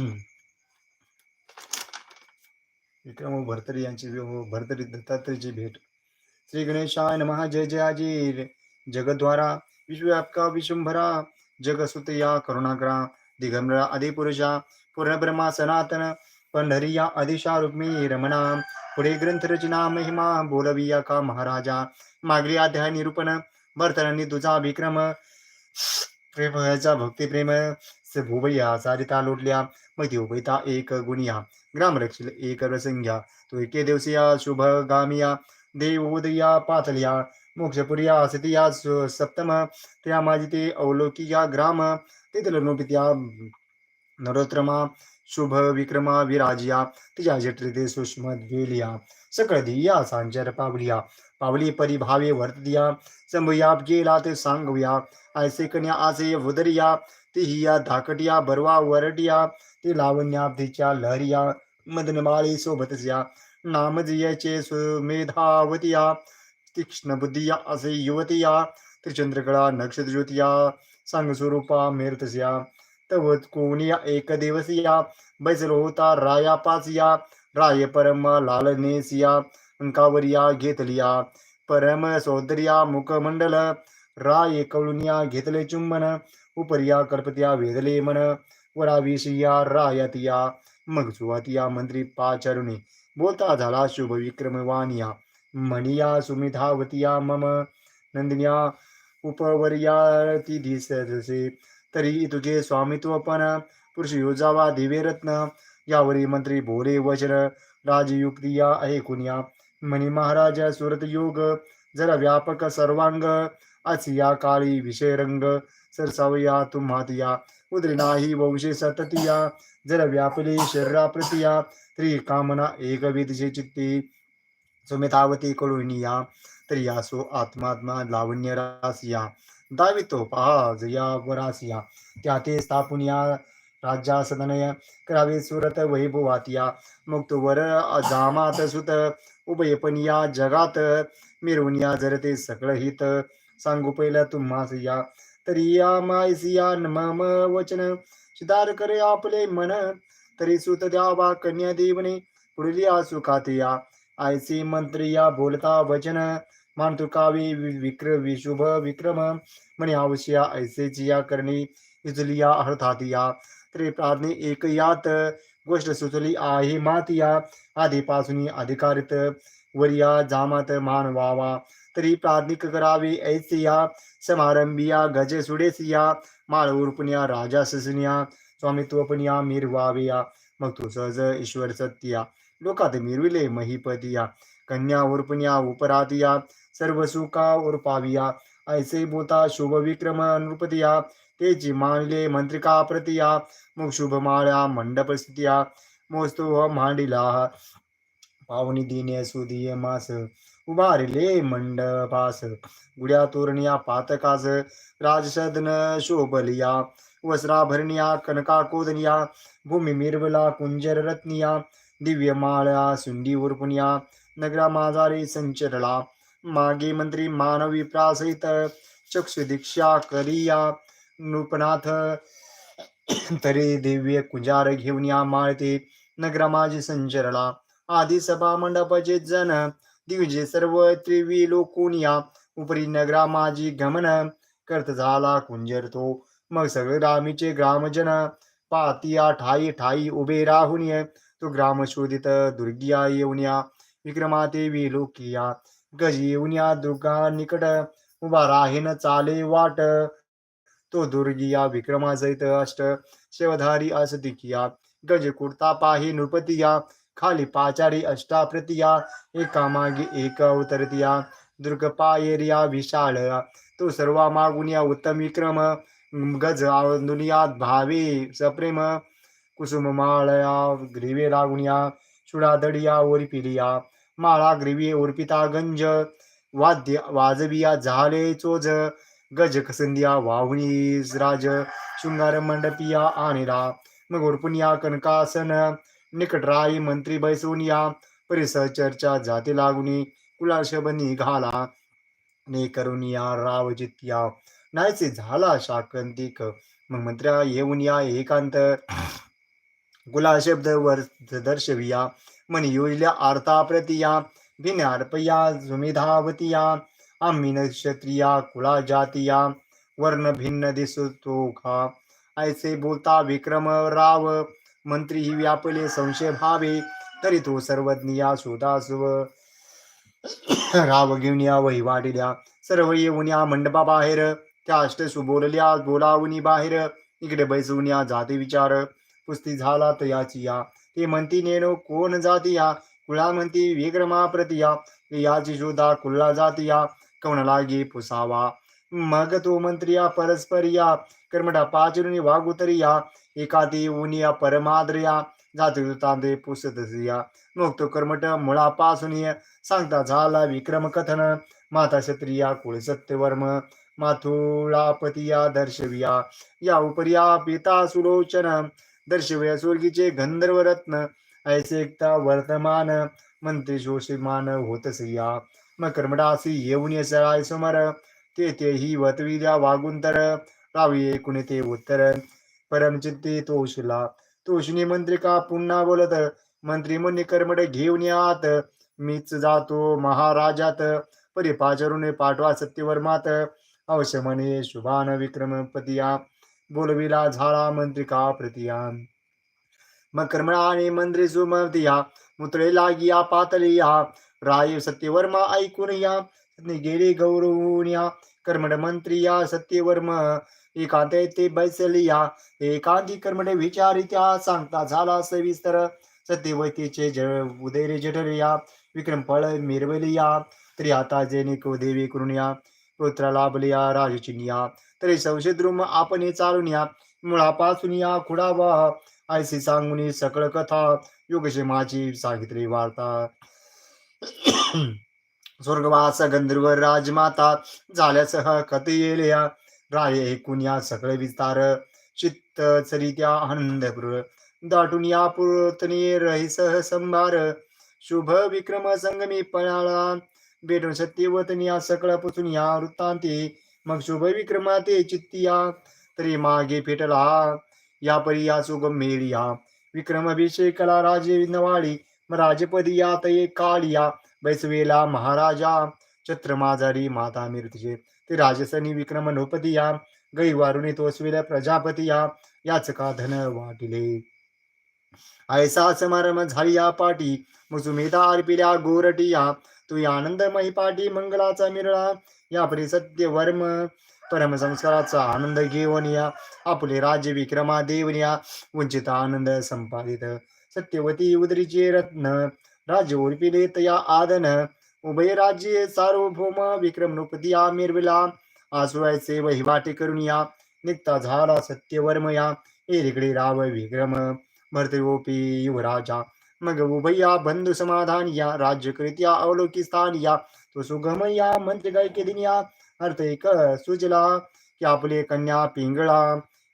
विक्रम भरतरी यांची भरतरी दत्तात्रेयची भेट. श्री गणेशाय नमः. जय जय आजी जगद्वारा. विश्वव्यापका. विश्वभरा. जगसुत या करुणाकरा. दिगंबरा. आदिपुरुषा. पूर्णब्रह्मा सनातन. पंढरिया. आदिशा रुक्मी रमणा. पुढे ग्रंथ रचना महिमा. बोलविया का महाराजा. मागली अध्याय निरूपण. भरतरांनी तुझा विक्रम प्रेमचा भक्ती प्रेम भुवया सारिता लोटल्या. मग उभयता एक गुणिया ग्रामरक्षिल एक रसंघ्या तो एके दिवसिया शुभ गामिया देव उदया पातलिया. मोक्षपुरिया सतिया सप्तम. त्या माझी ते अवलोकिया ग्राम. तेथील नोपित्या नरोत्रमा शुभ विक्रमा विराजिया. तिच्या जठरिते सुष्म द्वेलिया. सकळ धिया सांजर पावलिया. पावली परिभावे वर्तदिया. संभया गेला ते सांगूया. आयसे कन्या आसे उदरिया. तिहिया धाकटिया बरवा वरटिया. ते लावण्याब्धीच्या लहरिया मदनमाळी सोबतच्या नामजियाचे सुमेधावतिया तीक्ष्ण बुद्धिया असे युवतिया त्रिचंद्रकळा नक्षत्र ज्योतिया मेरतस्या तव कोणिया एक दिवसिया बैसलो होता राया पाचिया राय परम लालनेसिया अंकावरिया घेतलिया. परम सौंदर्या मुखमंडल राय कळुनिया घेतले चुंबन उपरिया कल्पत्या वेदले मन. वराविषया रायतिया मग या मंत्री पाचरुणी बोलता झाला शुभ विक्रमवानिया मणिया सुमिधावतिया मम नंदिन्या उपवर्या ती दिससे तरी तुझे स्वामित्व पण पुरुष योजावा दिवेरत्न यावरी मंत्री बोरे वचन राजयुक्तिया ऐकुनिया मणि महाराज सुरत योग जरा व्यापक सर्वांग असिया काळी विषय रंग सरसावया तुम्हातिया उदरी नाही वंशे सततिया जर व्यापली शरीरा प्रतिया त्रि कामना एकविधचे चित्ती. सुमितावती कळुनिया तरी यासो आत्मात्मा लावण्य रासिया. दावितो पहा या वरासिया त्या ते स्थापून या राज्यासदनय. करावे सुरत वैभवातिया मग तो वर जामात सुत. उभयपण या जगात मिरवून या जरते सकळ हित. सांगू पहिल्या तुम्हास या तरी या मायसिया नमाम वचन। सुधार करे आपले मन तरी सुत द्यावा कन्या देवने पुढल्या सुखातिया। आयसी मंत्री या बोलता वचन मानतु कावी विक्र विशुभ विक्रम। म्हणे आवश्या ऐसेची या करणी इजलिया अर्थातिया। तरी प्रार्थने एक यात गोष्ट सुचली आहे मातिया। आधीपासून अधिकारित वरिया जामात मान व्हावा तरी प्राधिक करावे ऐसिया समारंभिया गज सुडेसिया माळ उरपण्या राजा ससनिया स्वामित्वपनिया मिरवाविया मग तू सहज ईश्वर सत्या लोकात मिरविले महिपतिया कन्या उर्पण्या उपरातिया सर्व सुखा उर्पाविया ऐसे बोता शुभ विक्रम नृपतिया तेची मानले मंत्रिका प्रतिया मग शुभ माळ्या मंडप स्थितिया मोस्तो हो मांडिला पावनी दिने सुदिये मास उभारिले मंडपास गुड्या तोरणिया पातकाज राजसदन शोभलिया. वस्त्राभरणिया कनका कोदनिया भूमी मिरवला कुंजर रत्निया दिव्य माळ्या सुंडी उरपुनिया नगरा माजारी संचरला. मागे मंत्री मानवी प्रासित चक्षु दीक्षा करिया. नृपनाथ. तरी दिव्य कुंजार घेऊन या माळते. नगरा माझी संचरला. आधी सभा मंडपाचे जन. दिवजे सर्व त्रिवी लोकोनिया उपरी नगरा माझी गमन करत झाला कुंजर तो. मग सगळे ग्रामीचे ग्रामजन पातिया ठाई ठाई उभे राहून ये. तो ग्राम शोधित दुर्गिया येऊनिया विक्रमादेवी लोकिया गज येऊनिया दुर्गा निकट उभा राहीन चाले वाट. तो दुर्गिया विक्रमासहित अष्ट. शिवधारी असदिकिया गज कुर्ता पाही नृपतिया. खाली पाचारी अष्टाप्रतिया एका मागे एक अवतरतिया दुर्ग पायरिया विशाळ तो सर्वा मागुनिया उत्तम विक्रम गज दुनियात भावे सप्रेम. कुसुम माळया ग्रीवे लागुनिया चुडादडिया ओरपिलिया. माळा ग्रीवे ओरपिता गंज वाद्य वाजविया झाले चोज. गज कसंदिया वाहुनी राज शृंगार मंडपिया आणिला मग उर्पुनिया कनकासन निकटराई मंत्री बैसोनिया परिसर चर्चा जाती लागुनी कुलाशब निघाला ने करुनिया राव जित्या नाहीसे झाला शाकंतिक. मग मंत्र्या येऊन या एकांत. गुला शब्द वर दर्शविया मन योजल्या आर्ता प्रतिया भिन्न अर्पया सुमेधावतिया आम्ही नक्षत्रिया कुळा जातिया वर्ण भिन्न दिसतो खा ऐसे बोलता विक्रम राव. मंत्री ही व्यापले संशय भावे तरी तो सर्वज्ञ शोधासव राव घेऊन या वहिवाटिल्या सर्व येऊन या मंडपा बाहेर त्या अष्टसु बोलल्या बोलावणी बाहेर. इकडे बैसून या जाती विचार. पुस्ती झाला तयाची या. ते म्हणती नेनो कोण जाती या? कुळा म्हणती विक्रमा प्रतिया याची शोधा कुल्ला जाती या? कवण गे पुसावा? मग तो मंत्रिया परस्पर या. कर्मडा पाचरुनी वागुतरिया एकादी उनिया परमाद्रिया जाती तांदे पुसतसिया मग मुक्त कर्मट मुळापासून सांगता झाला विक्रम कथन. माता क्षत्रिया कुळ सत्यवर्म. माथुळापतिया दर्शविया. या उपरिया पिता सुलोचन. दर्शविया स्वर्गीचे गंधर्व रत्न. ऐसे एकता वर्तमान. मंत्री शोषमान होतसिया मग कर्मडासी येऊन सराय समर. ते हि वतविद्या वागुंतर. रावी एकूण ते उत्तर. परमचित्ते तोषला तोषणी मंत्रिका पुन्हा बोलत? मंत्री मुनी कर्मड घेऊन यात. मीच जातो महाराजात. परिपाचरुने पाठवा सत्यवर्मात अवश्य म्हणे शुभान विक्रम पतिया बोलविला झाला मंत्रिका प्रतिया. मग कर्मणा आणि मंत्री सुमतिया मुतळे लागिया पातलिया राय सत्यवर्मा ऐकून या. गेले गौरवून या. कर्मड मंत्री या सत्यवर्म एकांत ते बैसलिया एकांती कर्मणे विचारित्या सांगता झाला सविस्तर. सत्यवतीचे ज उदयरे जठरिया विक्रम फळ मिरवलिया तरी आता जेनिको देवी करून या पुत्र लाभलिया राजचिनिया तरी संशद्रुम आपण चालून या मुळापासून या खुडावा ऐसी सांगून सकळ कथा योगक्षेमाची सांगितली वार्ता. स्वर्गवास गंधर्व राजमाता झाल्यासह कथ येल्या राय ऐकून या सगळे विस्तार चित्त चरित्या आनंदपूर दाटून या पुरतनी रहिसह संभार. शुभ विक्रम संगमी पळाला. भेटून सत्यवतनी या सकळ पुसून या वृत्तांती. मग शुभ विक्रमाते चित्तिया तरी मागे फेटला. या परी या सुगम मेळिया विक्रम अभिषेकला राजे नवाळी. राजपदी या तये काळिया बैसवेला महाराजा. छत्र माजारी माता मिरतीचे. ते राजसनी विक्रम नोपती या गई वारुणी तोसविल्या प्रजापती या याच का धन वाटिले. ऐसा समारंभ झाली या पाटी मुसुमेधा अर्पिल्या गोरटिया तू आनंदमयी पाटी मंगलाचा मिरळा या परी परम परमसंस्काराचा आनंद घेऊन या आपले राज्य विक्रमा देऊन या वंचित आनंद संपादित. सत्यवती उदरीचे रत्न राज्य उर्पिले तया आदन उभय राज्ये सार्वभौम विक्रम नृपतिया मिरविला आसुवायचे वहिवाटे करून या निघता झाला सत्यवर्म या एरिकडे राव विक्रम भरतगोपी युवराजा मग उभया बंधु समाधान या राज्यकृत्या अवलोकी स्थान या तो सुगम या मंत्री गायके दिनिया अर्थ एक सुजला की आपले कन्या पिंगळा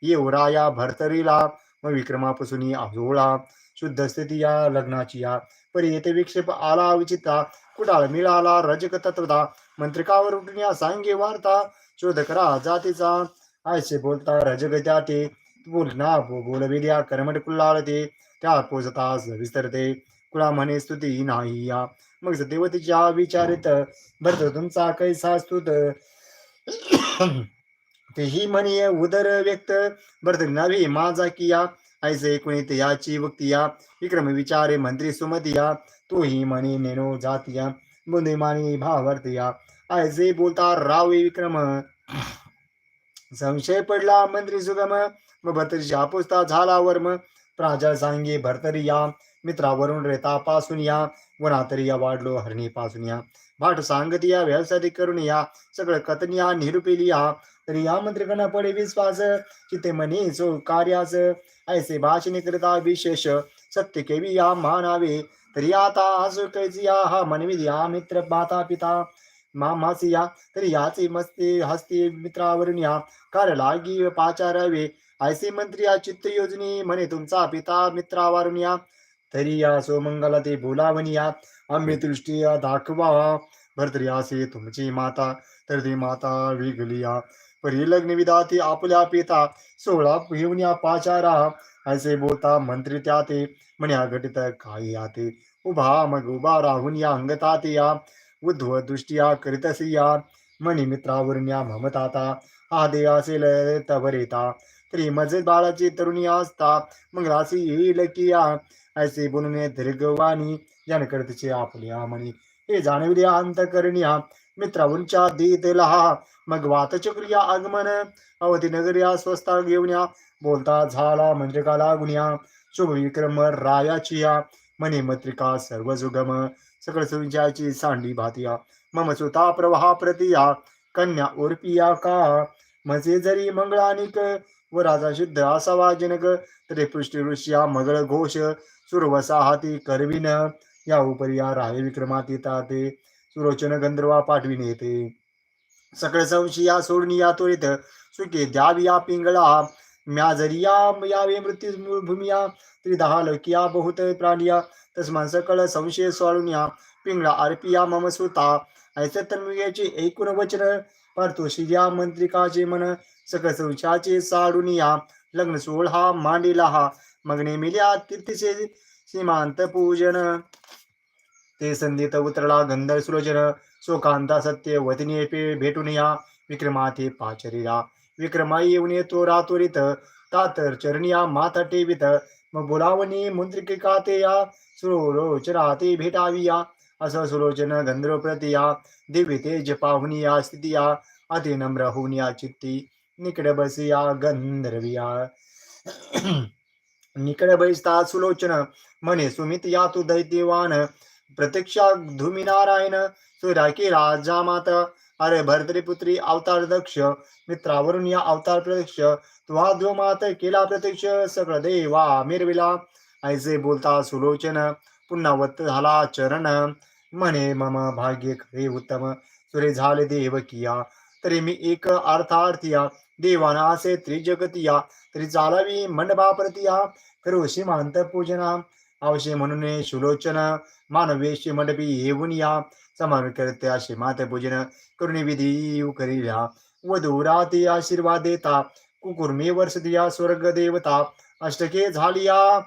येवराया भरतरीला मग विक्रमापासून आजोळा शुद्ध स्थिती या लग्नाची या परी येथे विक्षेप आला विचिता कुडाळ मिळाला रजक तत्वता मंत्रिकावर उठण्या सांगे वार्ता शोध करा जातीचा आयसे बोलता रजग त्या ते बोल ना बोलविल्या कर्मट कुल्लाळ ते त्या पोचतास विस्तरते कुळा म्हणे स्तुती नाही या. मग सत्यवतीच्या विचारित भरत तुमचा कैसा स्तुत. तेही म्हणे उदर व्यक्त भरत नव्हे माझा किया. ऐसे कुणी याची भक्ती या विक्रम विचारे मंत्री सुमतिया तोही मणि नेनो जातिया बुंदे मानी भावर्तिया ऐसे बोलता रावे विक्रम। संशय पडला मंत्री सुगम व भर्तरीच्या पुस्ता झाला वर्म प्राजळ सांगे भरतरी या मित्रावरून रेता पासून या वनातरी या वाढलो हरणी पासून या भाट सांगत या व्यवसाय करून या सगळं कथन या निरुपेली या तरी या मंत्रिकांना पडे विश्वास चिते म्हणे सो कार्यास ऐसे भाषणे करता विशेष सत्य केवी या मानावे. तरी आता हसू कैसी या हा मनवी या मित्र माता पिता मामासी या तरी याची मस्ती हस्ती मित्रावरून या कार्य लागी पाचारावे. ऐसे मंत्री या चित्त योजनी म्हणे तुमचा पिता मित्रावरून या तरी या सोमंगला ते बोलावणी या आम्ही दृष्टी दाखवा. भरतरी असे तुमची माता तर ती माता विगली या परिलग्न विदाते विधाती पिता सोळा घेऊन पाचारा. असे बोलता मंत्री त्या ते म्हण्या घटित काही आते उभा मग उभा राहून या अंगतात या. उद्धव दृष्टिया करीतसी या. म्हणी मित्रावरून या ममताता. हा दे असेल तवरेता. तरी मजे बाळाची तरुणी असता मग राशी येईल की या? ऐसे बोलून दीर्घवाणी जन आपल्या म्हणी हे जाणविल्या अंतकरणी मित्रावूनच्या देतला लहा मग वातचक्रिया आगमन अवती नगरिया स्वस्ता घेऊन या. बोलता झाला म्हणजे मंत्रिका या? शुभ विक्रम रायाची या. मने मत्रिका सर्व जुगम सकळ सुविचाची सांडी भातिया मम सुता प्रवाहा प्रतिया कन्या उर्पिया का? मजे जरी मंगळानिक. व राजा शुद्ध असावा जनक तरी पृष्ठी ऋषिया मगळ घोष. सुरवसा हाती करविन. या उपरिया राय विक्रमाती ते सुरोचन गंधर्वा पाठविन येते. सकळ संशया सोडून या त्वरित सुखे द्यावी या पिंगळा. म्या जरी या यावे मृत्यू भूमिया. त्रिदहा लोकिया बहुत प्राणिया. तस्मान सकळ संशय सोडून या पिंगळा अर्पिया मम सुता. ऐसे तन्मयाचे एकूण वचन. परतो श्रीया मंत्रिकाचे मन. सकळ संशयाचे साडून या लग्न सोहळा मांडिला हा. मगने मिल्या तीर्थचे सीमांत पूजन. ते संधीत उतरला गंधर सुलोचन शोकांता सत्य वतिने पे भेटून या विक्रमाथे पाचरीरा विक्रमाई येऊन येतो रातोरीत तातर चरणिया माथा टेवित मग बोलावणी मुद्रिका ते या सुरोचना ते भेटावी या असं सुलोचन गंधर्व प्रतिया दिव्य तेज पाहुनी या स्थिती या अति नम्र होऊन या चित्ती निकड बसिया गंधर्विया निकड बैसता सुलोचन म्हणे सुमित या तू दैत्यवान। प्रत्यक्षा धुमी नारायण सूर्याकी राजा माता अरे भरतरीपुत्री अवतार दक्ष मित्रावरून या अवतार प्रत्यक्ष तुहा द्यो मात केला प्रत्यक्ष सगळ देवा मिरविला. ऐसे बोलता सुलोचन पुन्हा वत झाला चरण. म्हणे मम भाग्य खरे उत्तम सुरे झाले देव किया. तरी मी एक अर्थार्थिया देवाना असे त्रिजगतिया तरी चालावी मंडपा प्रतिया करू सीमांत पूजना. अवशे म्हणून सुलोचन मानवेशी मंडपी येऊन या. समान करते माते पूजन करून विधी करिल्या. आशीर्वाद देता. कुकुर्मी वर्ष दिया स्वर्ग देवता. अष्टके झालिया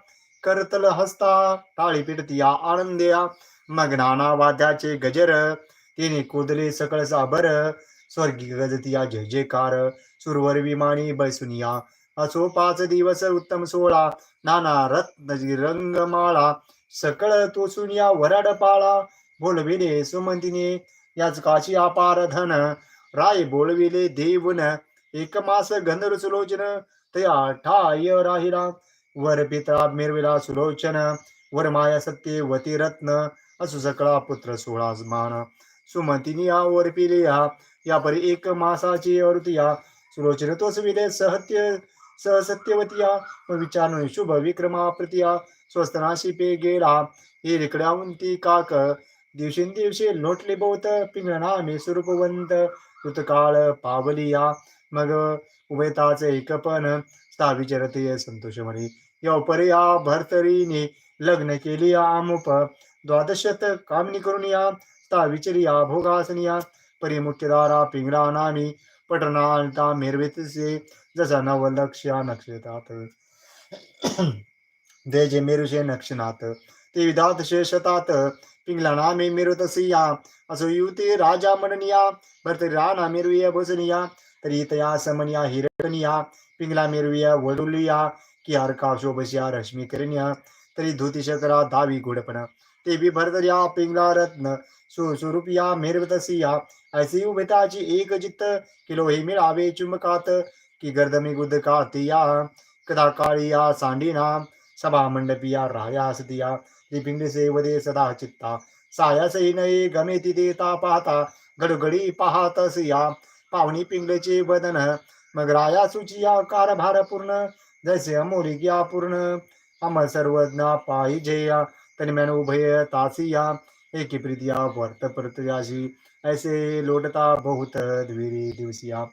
करतल हस्ता. टाळी पिटतिया आनंदया. मग वाद्याचे गजर. तिने कुदले सकळ साबर स्वर्गी गजतिया जय जयकार. सुरवर विमानी बैसुनिया. असो पाच दिवस उत्तम सोळा नाना रत्न रंगमाळा सकळ तो सुनिया वराड पाळा बोलविले सुमंतीने याचकाची अपार धन राय बोलविले देवन एक मास गंधर्व सुलोचन तया ठाय राहिला. वर पिता मिरविला सुलोचन वर माया सत्य वती रत्न असु सकळा पुत्र सोळा मान. सुमंतिनी या वर पिले या या परी एक मासाची अरुतिया सुलोचन तोच विले सहत्य सहसत्यवतिया विचारून शुभ विक्रमा प्रतिया स्वस्तनाशी पे गेला हे रिकडावंती काक दिवसेंदिवशी लोटले बहुत पिंगळा मे स्वरूपवंत ऋतकाळ पावलिया. मग उभयताच एकपण स्थाविचरते संतोष म्हणे या या भरतरीने लग्न केली या आमुप द्वादशत कामनी करून या स्थाविचरी या भोगासनिया परिमुख्यदारा पिंगळा नामी पटना मेरवेतसे जसा नवलक्ष या नक्षतात दे जे मेरुषे नक्षनात. ते विधात शेषतात पिंगला नामे मिरुतसिया असो युती राजा मननिया भरतरी राणा मिरविया बसनिया तरी तया समनिया हिरणिया पिंगला मिरविया वडुलिया की हरका शोभसिया रश्मी करनिया तरी धुती शकरा दावी गोडपण ते बी भरतरिया पिंगला रत्न सुस्वरूपिया मिरवतसिया ऐसी उभेताची एक जित्त किलो हे मिळावे चुमकात की गर्दमी गुदकातिया कदा काळिया सांडिना सभा मंडपिया राया सतिया पिंगली सेवदे सदा चित्ता सायासही नये गमेती देता पाहता घडघडी पाहतस या पाहुणी पिंगलेचे वदन मग राया सुचिया कारभार पूर्ण जैसे अमोलिकिया पूर्ण अमर सर्वज्ञा पाहिजे तन्मन उभय तासिया एकी प्रीतिया वर्त प्रत्याशी ऐसे लोटता बहुत द्विरी दिवसिया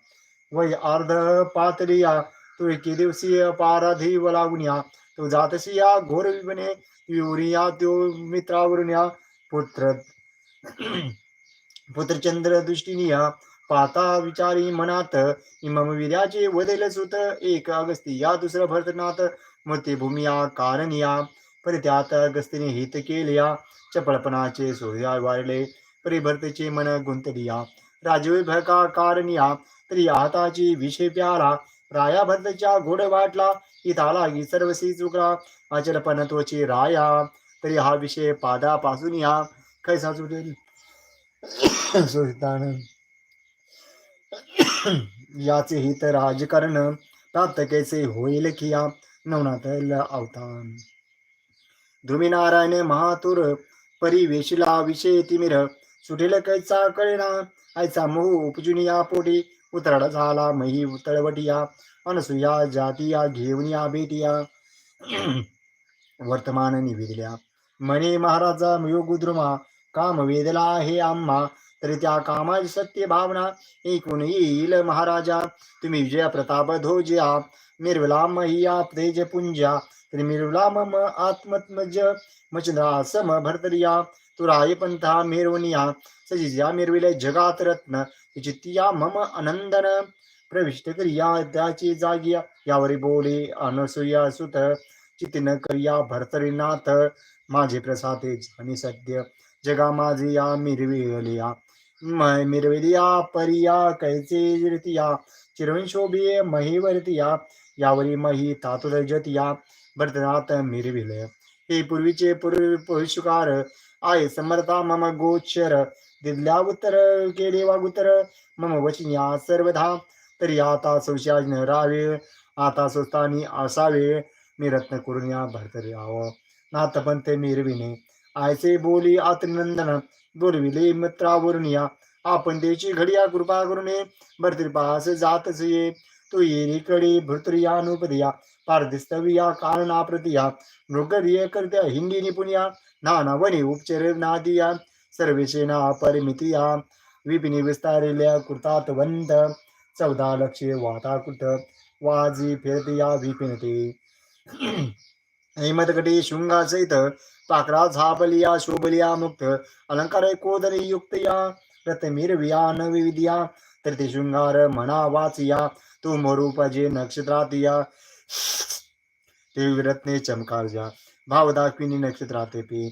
वय अर्ध पातलिया तू एकी दिवसीय पाराधी लागुनिया तो जातशी या घोर विपणे युरिया त्यो मित्रावरून या पुत्र. पुत्रचंद्र दृष्टीने या पाता विचारी मनात इमम वीर्याचे वदेल सुत एक अगस्ती. या दुसरं भरतनाथ मते भूमिया कारणिया परित्यात अगस्तीने हित केलिया चपळपणाचे सूर्या वाढले परिभरतेचे मन गुंतलिया राजविभका कारण या तरी हाताची विषय प्याला राया भरतच्या घोड वाटला. इथाला ही सर्वसी चुकला. अचलपण तोची राया. तरी हा विषय पादापासून या. कैसा सुटेल सुलतान याचे हित राजकारण प्राप्त कैसे होईल किया नवनाथ अवतान. ध्रुमीनारायण महातुर परिवेशिला विषय तिमिर. सुटेल कैचा कळेना. आयचा मोह उपजुनी या पोटी. उतरड झाला मही उतळवटिया अनसुया जातिया घेऊन या बेटिया वर्तमान निवेदल्या. म्हणे महाराजा योगुद्रुमा काम वेदला हे आम्हा. तरी त्या कामाची सत्य भावना ऐकून येईल महाराजा. तुम्ही विजया प्रताप धोजिया निर्विलाम हिया तेज पुंजा. तरी निर्विलाम आत्मत्मज मचंद्रा सम भरतरिया. तुराय पंथा मिरवनिया सजिजा मिरविले जगात रत्न. चित्तिया मम आनंदन प्रविष्ट करिया त्याची जागिया यावरी बोले अनसुया सुत। चितिन करिया भरतरीनाथ। माझे प्रसादे आणि सद्य। जगा माझे या मिरविलिया। मिरविलिया परिया कैचे जिरतिया। चिरवण महिवरतिया महीवरतिया यावरी मही तातुल जतिया। भरतनाथ मिरविले हे पूर्वीचे पूर्वी पुरुषकार। आहे समर्था मम गोचर। दिल्या उत्तर केले वागुतर मम वचनिया सर्वधा. तरी आता संशयाज राहावे आता स्वस्तानी असावे. मी रत्न करून या भरतरी आव नाथपंत मिरविणे. आयचे बोली आत्मनंदन बोलविले मित्रावरून या. आपण देची घडिया कृपा करुणे भरतृपास जातच ये. तो येरीकडे भृतरियानुपदिया पारदिस्तविया कारणा प्रतिया मृगरिय करत्या हिंदी निपुणिया नाना वने उपचर नादिया. सर्वेशेना परिमितिया विपिनी विस्तारिल्या कृतात वंद चौदा लक्षे वाताकृत वाजी फिरतिया विपिनते। हिमतकटी शृंगासहित पाकरा झापलिया शोभलिया मुक्त अलंकार कोदरी युक्तया रतमिरविया न विविधिया तृती शृंगार म्हणा वाचिया तू मरूपजे नक्षत्रातिया ते विरत्ने चमकारजा जा दाखविनी नक्षत्राते पी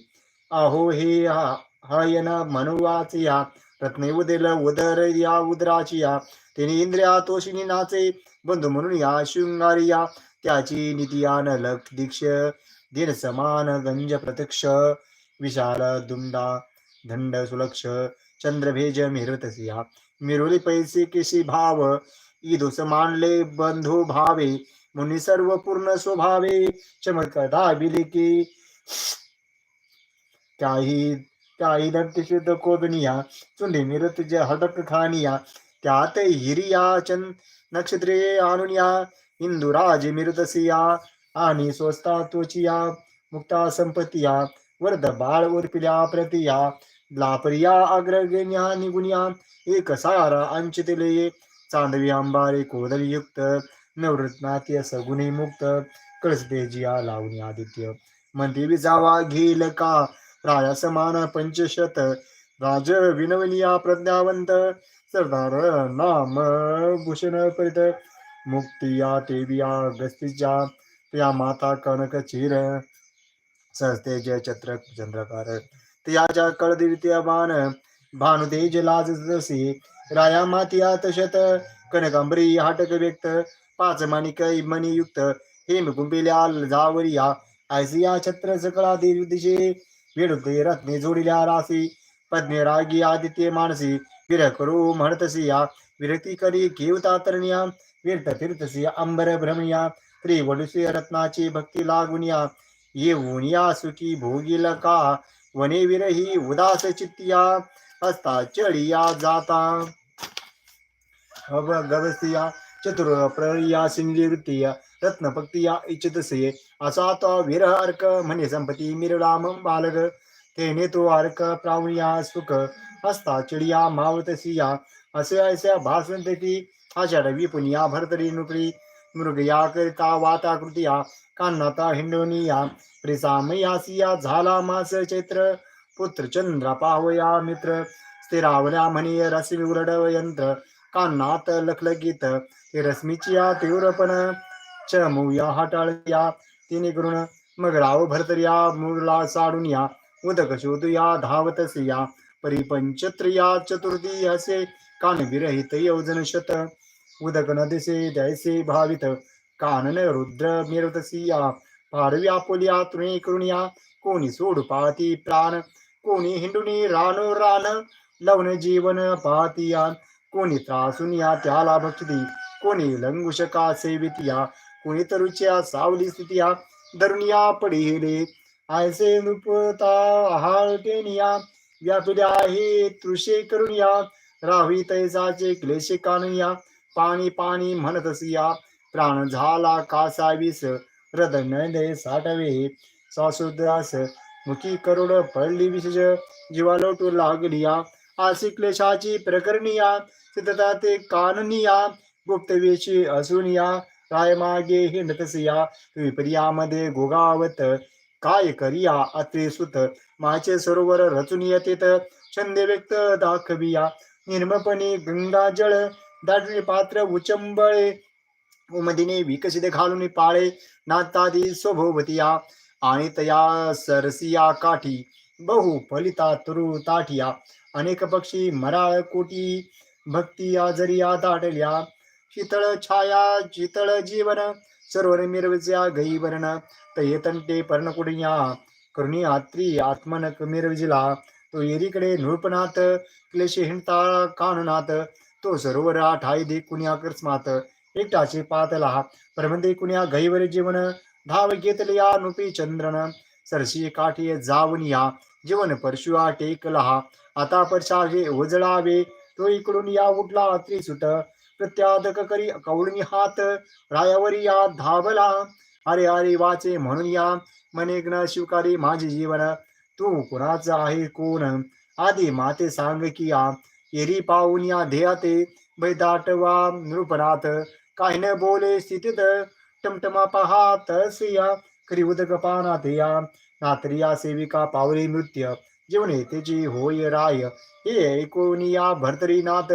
अहो हे हा हयन मनुवाचिया रत्ने उदेल उदर या उदराचिया तिने इंद्रिया तोषिनी नाचे बंधू म्हणून या शृंगारिया त्याची नितियान लक्ष दीक्ष दिन समान गंज प्रत्यक्ष विशाल दुंडा दंड सुलक्ष चंद्रभेज मिरतसिया मिरुली पैसे केशी भाव ईदुस मानले बंधू भावे मुनी सर्व पूर्ण स्वभावे चमत्कार काही त्याही त्याही दंतशुद्ध कोदनिया चुंडी मिरत जे हडक खानिया त्यात हिरिया चंद नक्षत्रे आणुनिया इंदुराज मिरतसिया आणि स्वस्ता तोचिया मुक्ता संपत्तिया वर्ध बाळ उर्पिल्या प्रतिया लापरिया अग्रगण्या निगुनिया एक सारा अंचितले चांदवी अंबारे कोदल युक्त नवरत्नात्य सगुणी मुक्त कळसदेजिया लावणी आदित्य मंदिर विजावा घेल का रायासमान पंचशत राज विनवनिया प्रज्ञावंत सरदार नाम भूषण परित मुक्तिया टेविया गस्तीच्या त्या माता कनक चिर जय छत्रक चंद्रकार त्याच्या कळदित्य बाण भानुतेज लाज जसे राया मातिया तशत कनकांबरी हाटक व्यक्त पाच माणिक मणियुक्त हेम कुंभिल्या जावरिया ऐसिया छत्र सकळा दिशे वेडुते रत्ने जोडिल्या रासी पद्मे रागी आदित्य मानसी विरह करू म्हणतसिया विरती करी घेवता तरणिया विरत फिरतसी अंबर भ्रमणिया त्रिवडुसी रत्नाची भक्ती लागुनिया येऊन या सुखी भोगील का वने विरही उदास चित्तिया असता चढिया जाता. अव गवसिया चतुर प्रया सिंगली वृत्तिया रत्न भक्तिया इच्छितसे असा तो विरह अर्क म्हणे संपती मिरलाम बालक। तेने तो अर्क प्रावणिया सुख हस्ता चिडिया मावतसिया असे ऐसे भासवंत की रवी विपुनिया भरतरी नुकरी मृगया करिता वाताकृतिया कान्नाता हिंडोनिया प्रिसामयासिया झाला मास चैत्र पुत्र चंद्र पावया मित्र स्थिरावल्या म्हणे रस्मी उरडव यंत्र कान्नात लखलगीत ते रश्मीची या तीव्रपण च मऊ या हाटाळ या तिने करून मग राव भरतरिया मुरला साडून या उदक शोध या धावतसिया परिपंचत्रिया चतुर्थी असे कान विरहित योजन शत. उदक न दिसे द्यायसे भावित कानन रुद्र मिरवतसिया पारवी आपुलिया तृणी या कोणी सोड पाहती प्राण कोणी हिंडुनी रानो रान लवण जीवन पाहतिया कोणी त्रासून या त्याला भक्षती कोणी लंगुशका सेवित या तरुच्या सावली स्थितिया धरुनिया पडिले. आयसे नुपता आहाळटेनिया व्यापिल्या आहे तृषे करून या रावी तैसाचे क्लेशे कानुया पाणी पाणी म्हणतसिया प्राण झाला कासावीस. हृदय साठवे. सासुदास मुखी करोड पडली विशेष. जीवा लोटू लागलिया. आसी क्लेशाची प्रकरणीया. सिद्धता ते काननिया. गुप्तवेशी असूनिया. राय मागे हिंडतसिया विपर्यामध्ये गोगावत काय करिया अत्रे सुत माचे सरोवर रचून येतेत छंद व्यक्त दाखविया निर्मपणे गंगा जळ दाटणे पात्र उचंबळे उमदिने विकसित घालून पाळे नातादी स्वभोवतिया आणि तया सरसिया काठी बहु फलिता तुरु ताठिया अनेक पक्षी मराळ कोटी भक्ती जरिया दाटल्या शीतळ छाया शीतळ जीवन सरोवर मिरविज्या गई वर्ण तयतंटे पर्णकुडिया करुणी आत्री आत्मनक मिरविजिला तो येरीकडे नृपनाथ क्लेशे हिंडता तो सरोवर आठाई दे कुण्या अकस्मात एकटाचे पातला प्रबंधे कुण्या गैवर जीवन धाव घेतलिया नुपी चंद्रन सरशी काठी जाऊन या जीवन परशुआ टेकला आता परशावे उजळावे तो इकडून या उठला त्रिसुट प्रत्यादक करी कौळणी हात रायावरी या धावला. अरे अरे वाचे म्हणून या. मनेग्न शिवकारी माझे जीवन. तू कुणाचा आहे कोण? आधी माते सांग की या. एरी पाहून या ध्येयाते बैदाटवा नृपनाथ. काही न बोले स्थितीत टमटमा पाहात सिया करी उदक पानात या. नात्रिया सेविका पावली नृत्य जीवने त्याची होय राय. हे ऐकून या भरतरीनाथ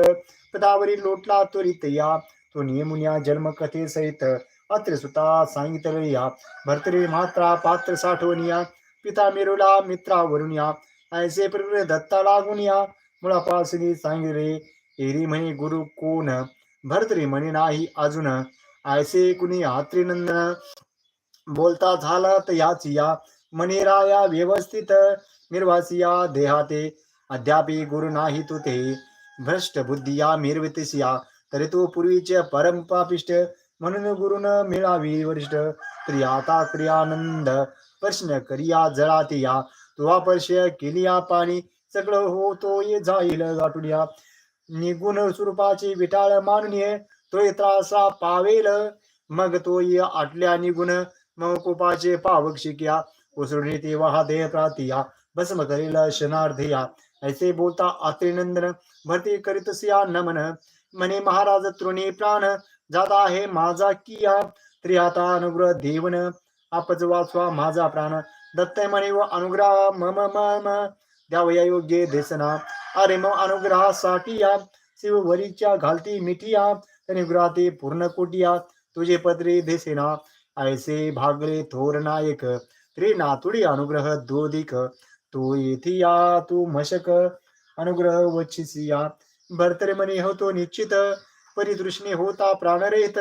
पदावरी लोटला त्वरित या तो नियमुनिया जन्म कथे सहित अत्र सुता सांगितले या भरतरी मात्रा पात्र साठवून या पिता मेरुला मित्रावरून या ऐसे प्रकृती दत्ता लागून या मुळापासून सांगितले एरी म्हणे गुरु कोण भरतरी म्हणे नाही अजून ऐसे कुणी आत्रिनंदन बोलता झाला तर याच या मणिराया व्यवस्थित निर्वासिया देहाते अद्यापि गुरु नाही तू ते भ्रष्ट बुद्धी या मिरवितेस या तरी तो पूर्वीचे परमपापिष्ट म्हणून गुरुन मिळावी वरिष्ठ. तरी आता क्रियानंद प्रश्न करिया जळाते या तुवा पर्श केलिया पाणी सगळं होतो ये जाईल गाठुडिया निगुण स्वरूपाची विटाळ माननीय तो त्रासा पावेल. मग तो ये आटल्या निगुण मग कोपाचे पावक शिक्या उसळणी ते वाहा देह प्रातिया भस्म करेल शनार्धिया ऐसे बोलता आत्रिनंदन भरती करीतसिया नमन। म्हणे महाराज तृणी प्राण जाता आहे माझा किया। त्रिहाता अनुग्रह देवन आपच वाचवा माझा प्राण। दत्तय म्हणे व अनुग्रह मम मम। द्यावया योग्य देसना। अरे मग अनुग्रहासाठी या शिववरीच्या घालती मिठिया। अनुग्रहाते पूर्ण कोटिया। तुझे पत्रे देसेना। ऐसे भागले थोर नायक। त्रिनाथुडी अनुग्रह दोदिक तो येथे या तू मशक अनुग्रह वच्छिसिया भरतरे हो होतो निश्चित. परिदृष्णी होता प्राणरहित.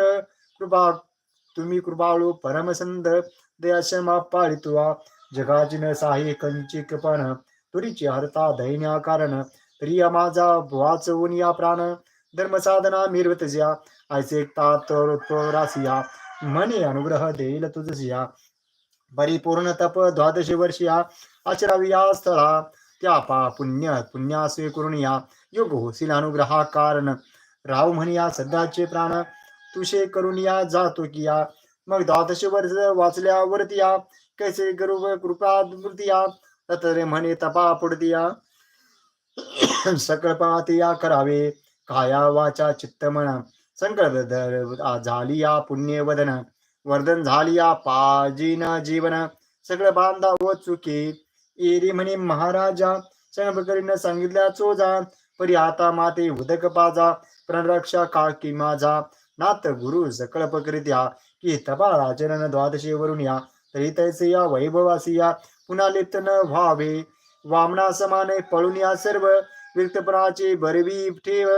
कृपा तुम्ही कृपाळू परमसंद दयाशमा पाळितुवा जगाची न कंची कृपण. तुरीची हरता दैन्या कारण. प्रिय माझा वाचवून या प्राण. धर्मसाधना मिरवत ऐसे ऐसेकता तर रासिया. म्हणे अनुग्रह देईल तुझसिया परिपूर्ण तप द्वादशी वर्षिया आचरावी या स्थळा त्या पा पुण्य पुण्या स्वीकरून या योग होशील अनुग्रहा कारण. राव म्हणिया सध्याचे प्राण तुषे करून या जातो की या मग द्वादश वर्ष वाचल्यावरती या कैसे गुरु कृपा या तत्रे म्हणे तपा पुढतिया. सकळ या करावे काया वाचा चित्त म्हणा. संकल्प झाली या पुण्य वदन वर्धन झाली या पाजीन जीवन. सगळं बांधा व चुकी. एरी म्हणे महाराजा संगपकरीनं सांगितल्या चोजा. परी आता माते उदक पाजा. प्रणरक्षा काकी माझा. नाथ गुरु सकळ प्रकृत्या की तपा आचरण द्वादशी वरून या. तरी तैसे या वैभवासी या. पुन्हा लिप्त न व्हावे. वामना समाने पळून या सर्व. विरक्तपणाचे बरवी ठेव.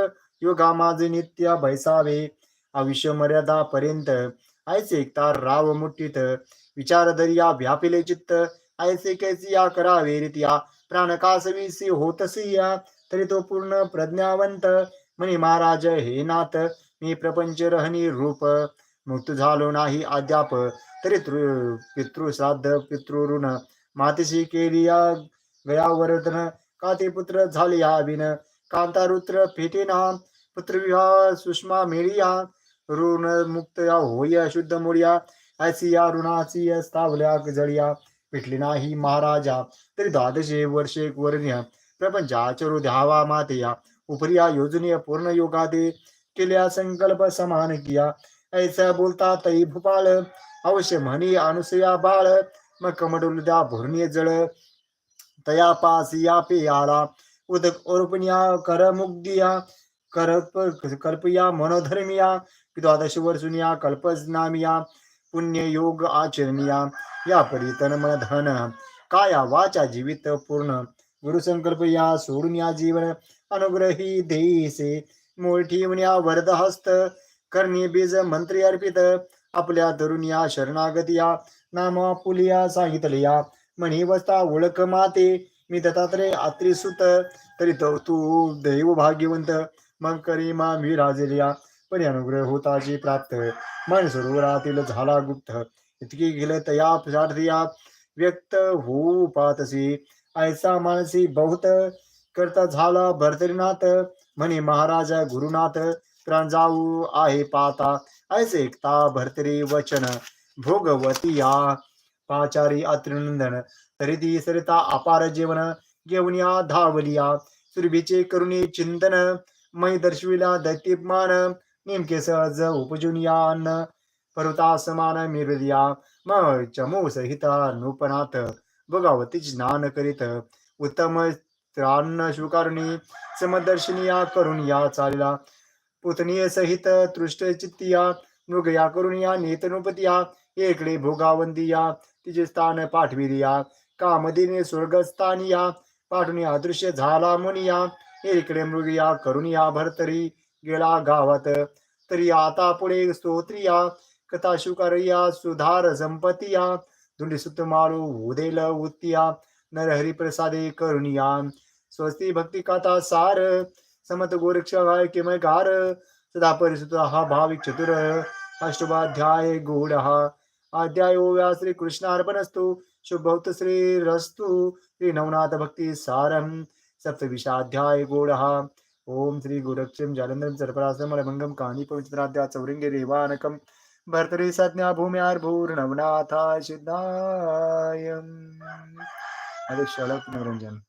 योगा माझे नित्य बैसावे. आयुष्य मर्यादा पर्यंत ऐसे एकता राव मुठीत विचार दरिया व्यापिले चित्त ऐसे कैसी या करावे रित्या प्राण कासवीसी होतसी या तरी तो पूर्ण प्रज्ञावंत. म्हणे महाराज हे नाथ मी प्रपंच रहनी रूप मुक्त झालो नाही अद्याप तरी तृ पितृश्राद्ध पितृऋण मातीशी केली या गयावर्धन का ते पुत्र झाले या अभिन कांता रुत्र फेटेना पुत्रविवाह सुषमा मेळिया ऋण मुक्त या होय शुद्ध मोडिया ऐसी या ऋणाची स्थावल्या जळिया पिटली नाही महाराजा तरी द्वादशे वर्षे वर्ण्य. प्रपंचाचरू द्यावा मातेया. उपरिया योजनीय पूर्ण योगादे. केल्या संकल्प समान किया. ऐसा बोलता तई भूपाळ अवश्य म्हणी अनुसया बाळ. मग कमडुल द्या भुर्णी जळ. तया पासिया पेयाला. उदक ओरपण्या कर मुग्धिया करप कल्पया मनोधर्मिया. द्वादश वर्षुनिया कल्पनामिया पुण्य योग आचरणिया या परितन मन धन काया वाचा जीवित पूर्ण गुरुसंकल्प या सोडून या जीवन अनुग्रही देसे मूळ ठेवण्या वरद हस्त करणी बीज मंत्री अर्पित आपल्या तरुण या शरणागती या नामा पुलिया सांगितल्या म्हणी वस्ता ओळख माते मी दत्तात्रय आत्री सुत तरी तो तू दैव भाग्यवंत मग करी मा मी राजेलिया पण अनुग्रह होताची प्राप्त मन सरोवरातील झाला गुप्त इतकी गेलं तया सारथिया व्यक्त होऊ पातसी ऐसा मानसी बहुत करता झाला भरतरीनाथ म्हणे महाराजा गुरुनाथ प्रांजाऊ आहे पाता। ऐसे एकता भरतरी वचन भोगवती या पाचारी अत्रिनंदन तरी ती सरिता अपार जीवन घेऊन या धावलिया सुरभीचे करुणी चिंतन मै दर्शविला दैत्यमान नेमके सहज उपजून या अन्न पर्वता समान मिरदिया मग चमू सहित नूपनाथ भोगावती स्नान करीत उत्तम त्राण स्वीकारुणी समदर्शनीया करून या चालला पुतनीय सहित तृष्ट चित्तिया मृग या करून या नेतनुपतिया इकडे भोगावंतिया तिचे स्थान पाठविरिया कामदिने स्वर्गस्थानिया पाठवून या दृश्य झाला मुनिया इकडे मृगया करून या भरतरी गेला गावात. तरी आता पुढे स्तोत्रिया कथा शुकारिया सुधार संपतिया धुंडी सुत मारू उदेल उत्तिया नर हरिप्रसादे करुणिया. स्वस्ती भक्ती कथा सार समत गोरक्ष किमय गार सदा परिसुत हा भाविक चतुर अष्टमाध्याय गोडः हा. अध्याय ओव्या श्री कृष्णार्पणस्तु शुभौत श्री रस्तु श्री नवनाथ भक्ती सारम सप्तविशाध्याय गोडः ओम श्री गोरक्षम जालंधरम सर्परासम रमंगम कानी पवित्राद्या चौरिंगे रेवानकम भर्तरी संज्ञा भूम्यार्भूर्णवनाथा सिद्धाय अरे शलक मनोरंजन.